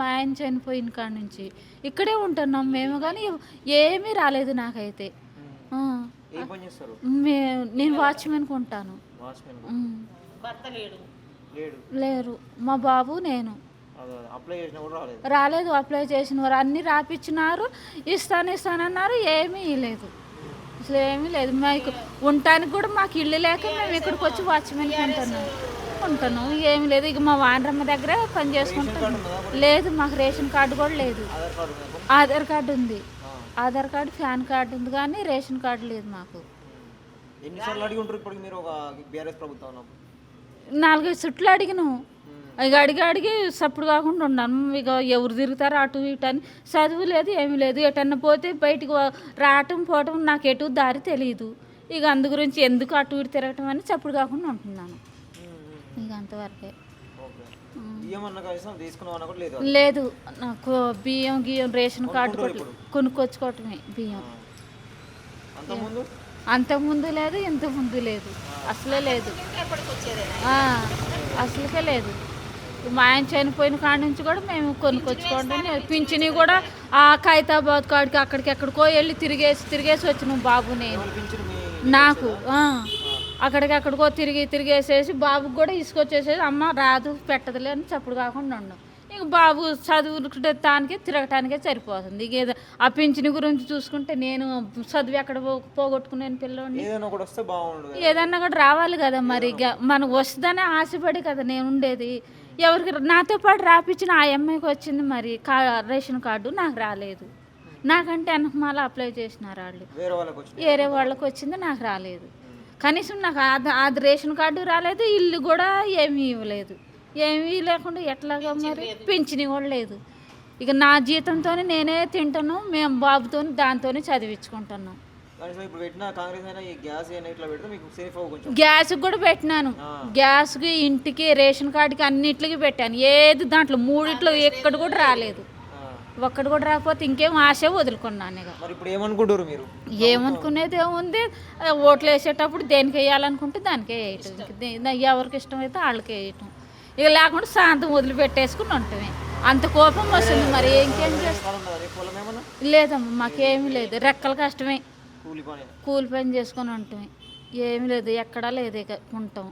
మా ఆయన చనిపోయిన కాడ నుంచి. ఇక్కడే ఉంటున్నాం మేము కానీ ఏమీ రాలేదు నాకైతే. నేను వాచ్మెన్ ఉంటాను. లేడు. లేరు. మా బాబు నేను. రాలేదు. రాలేదు అప్లై చేసిన వారు. అన్నీ రాపిచ్చినారు ఇస్తాను ఇస్తానన్నారు ఏమీ లేదు. అసలు ఏమీ లేదు. మాకు ఉండటానికి కూడా మాకు ఇల్లు లేక మేము ఇక్కడికి వచ్చి వాచ్మెన్ ఉంటున్నాం ఉంటున్నాం ఏమీ లేదు. ఇక మా వానరమ్మ దగ్గర పని చేసుకుంటాం లేదు మాకు రేషన్ కార్డు కూడా లేదు. ఆధార్ కార్డు ఉందా? Aadhaar card Aadhaar card fan card ఉంది కానీ రేషన్ కార్డు లేదు మాకు. నాలుగైదు చుట్లు అడిగినాం. ఇక అడిగి అడిగి సప్పుడు కాకుండా ఉన్నాను. ఇక ఎవరు తిరుగుతారు అటు ఇటు అని. చదువు లేదు ఏమీ లేదు. ఎటన్నా పోతే బయటికి రావటం పోవటం నాకు ఎటు దారి తెలియదు ఇక అందు గురించి ఎందుకు అటు ఇటు తిరగటం అని చప్పుడు కాకుండా ఉంటున్నాను. ఇక అంతవరకే. లేదు లేదు నాకు బియ్యం గియ్యం రేషన్ కార్డు కూడా కొనుక్కొచ్చుకోవటమే బియ్యం. అంతకుముందు? లేదు ఇంత ముందు లేదు అసలే లేదు. ఆ, అసలుకే లేదు. మా ఆయన చనిపోయిన కాడ నుంచి కూడా మేము కొనుక్కొచ్చుకోవడం పింఛని కూడా ఆ ఖైతాబాద్ కాడికి అక్కడికి ఎక్కడికో వెళ్ళి తిరిగేసి తిరిగేసి వచ్చినాం బాబు నేను. నాకు అక్కడికి ఎక్కడికో తిరిగి తిరిగేసేసి బాబుకి కూడా తీసుకొచ్చేసేసి అమ్మ రాదు పెట్టదులే అని చప్పుడు కాకుండా ఉన్నాం ఇక బాబు చదువుటానికి తిరగటానికే సరిపోతుంది. ఇక ఏదో ఆ పింఛని గురించి చూసుకుంటే నేను చదువు ఎక్కడ పో- పోగొట్టుకునేను పిల్లోని. ఏదన్నా కూడా రావాలి కదా మరి. ఇక మనకు వస్తుందనే ఆశపడి కదా నేను ఉండేది. ఎవరికి నాతో పాటు రాపించిన ఆ అమ్మాయికి వచ్చింది మరి కా రేషన్ కార్డు నాకు రాలేదు. నాకంటే వెనకమాల అప్లై చేసినారు వాళ్ళు. వేరే వాళ్ళకి వచ్చింది నాకు రాలేదు. కనీసం నాకు అది అది రేషన్ కార్డు రాలేదు ఇల్లు కూడా ఏమీ ఇవ్వలేదు. ఏమీ లేకుండా ఎట్లాగా మరి? పింఛని కూడా లేదు. ఇక నా జీతంతోనే నేనే తింటాను మేము బాబుతోని దాంతోనే చదివించుకుంటున్నాం. గ్యాస్ కూడా పెట్టినాను. గ్యాస్కి ఇంటికి రేషన్ కార్డుకి అన్నిటికి పెట్టాను. ఏది దాంట్లో మూడిట్లో ఎక్కడ కూడా రాలేదు. ఒక్కడు కూడా రాకపోతే ఇంకేం ఆశ వదులుకున్నాను ఇక. ఇప్పుడు ఏమనుకుంటారు మీరు? ఏమనుకునేది ఏముంది? ఓట్లు వేసేటప్పుడు దేనికి వేయాలనుకుంటే దానికే వేయటం. ఎవరికి ఇష్టమైతే వాళ్ళకే వేయటం. ఇక లేకుండా శాంతం వదిలిపెట్టేసుకుని ఉంటామే అంత కోపం వస్తుంది మరి ఇంకేం చేస్తాం? లేదమ్మా మాకేమీ లేదు. రెక్కల కష్టమే. కూలి పని. చేసుకొని ఉంటామే ఏమీ లేదు ఎక్కడా లేదు ఇక ఉంటాం.